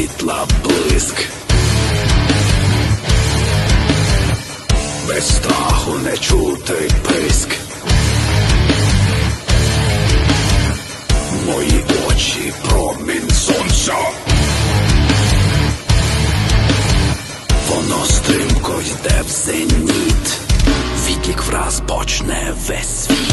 світла блиск. Без страху не чути писк. Мої очі промінь сонця. Воно стрімко йде в зеніт. Відлік враз почне весь світ.